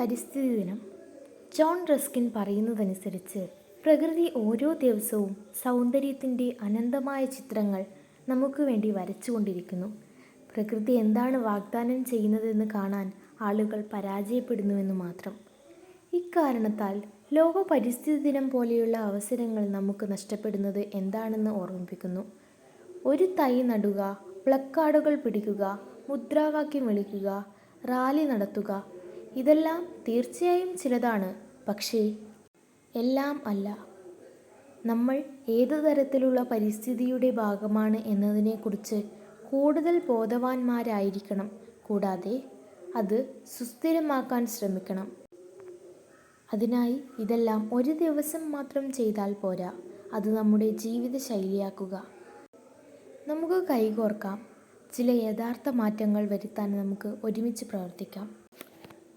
പരിസ്ഥിതി ദിനം John Ruskin പറയുന്നതനുസരിച്ച് പ്രകൃതി ഓരോ ദിവസവും സൗന്ദര്യത്തിന്റെ അനന്തമായ ചിത്രങ്ങൾ നമുക്ക് വേണ്ടി വരച്ചുകൊണ്ടിരിക്കുന്നു. പ്രകൃതി എന്താണ് വാഗ്ദാനം ചെയ്യുന്നതെന്ന് കാണാൻ ആളുകൾ പരാജയപ്പെടുന്നുവെന്ന് മാത്രം. ഇക്കാരണത്താൽ ലോക പരിസ്ഥിതി ദിനം പോലെയുള്ള അവസരങ്ങൾ നമുക്ക് നഷ്ടപ്പെടുന്നത് എന്താണെന്ന് ഓർമ്മിപ്പിക്കുന്നു. ഒരു തൈ നടുക പ്ലക്കാർഡുകൾ പിടിക്കുക മുദ്രാവാക്യം വിളിക്കുക റാലി നടത്തുക ഇതെല്ലാം തീർച്ചയായും ചിലതാണ് പക്ഷേ എല്ലാം അല്ല. നമ്മൾ ഏതു തരത്തിലുള്ള പരിസ്ഥിതിയുടെ ഭാഗമാണ് എന്നതിനെക്കുറിച്ച് കൂടുതൽ ബോധവാന്മാരായിരിക്കണം. കൂടാതെ അത് സുസ്ഥിരമാക്കാൻ ശ്രമിക്കണം. അതിനായി ഇതെല്ലാം ഒരു ദിവസം മാത്രം ചെയ്താൽ പോരാ. അത് നമ്മുടെ ജീവിത ശൈലിയാക്കുക നമുക്ക് കൈകോർക്കാം. ചില യഥാർത്ഥ മാറ്റങ്ങൾ വരുത്താൻ നമുക്ക് ഒരുമിച്ച് പ്രവർത്തിക്കാം.